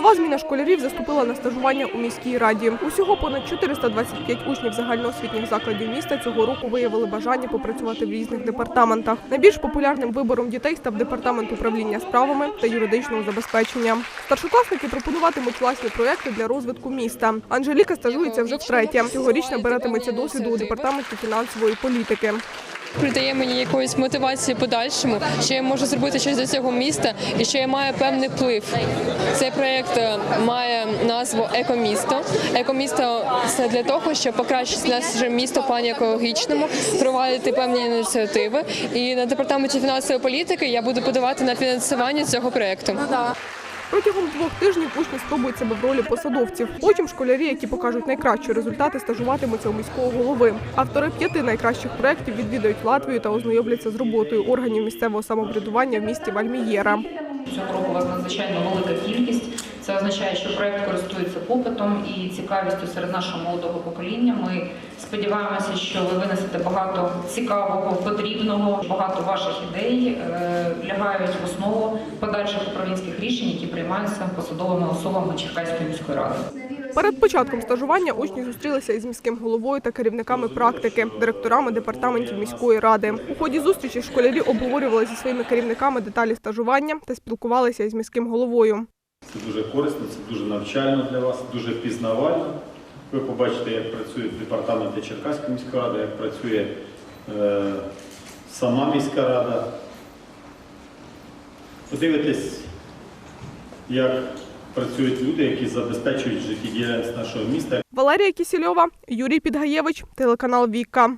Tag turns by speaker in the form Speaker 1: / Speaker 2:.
Speaker 1: Нова зміна школярів заступила на стажування у міській раді. Усього понад 425 учнів загальноосвітніх закладів міста цього року виявили бажання попрацювати в різних департаментах. Найбільш популярним вибором дітей став департамент управління справами та юридичного забезпечення. Старшокласники пропонуватимуть власні проекти для розвитку міста. Анжеліка стажується вже втретє. Цьогоріч набиратиметься досвіду у департаменті фінансової політики.
Speaker 2: Придає мені якоїсь мотивації подальшому, що я можу зробити щось для цього міста і що я маю певний вплив. Цей проєкт е, має назву Екомісто. Екомісто це для того, щоб покращити наше місто в плані екологічному, провадити певні ініціативи. І на департаменті фінансової політики я буду подавати на фінансування цього проєкту.
Speaker 1: Протягом двох тижнів учні спробують себе в ролі посадовців. Потім школярі, які покажуть найкращі результати, стажуватимуться у міського голови. Автори п'яти найкращих проєктів відвідають Латвію та ознайомляться з роботою органів місцевого самоврядування в місті Вальмієра.
Speaker 3: Цього року вас надзвичайно велика кількість. Це означає, що проект користується попитом і цікавістю серед нашого молодого покоління. Ми сподіваємося, що ви винесете багато цікавого, потрібного, багато ваших ідей е, лягають в основу подальших управлінських рішень, які приймаються посадовими особами Черкаської міської ради.
Speaker 1: Перед початком стажування учні зустрілися із міським головою та керівниками практики, директорами департаментів міської ради. У ході зустрічі школярі обговорювали зі своїми керівниками деталі стажування та спілкувалися із міським головою.
Speaker 4: Це дуже корисно, це дуже навчально для вас, дуже пізнавально. Ви побачите, як працюють департаменти Черкаської міської ради, як працює е, сама міська рада. Подивитесь, як працюють люди, які забезпечують життєдіяльність нашого міста.
Speaker 1: Валерія Кісільова, Юрій Підгаєвич, телеканал Віка.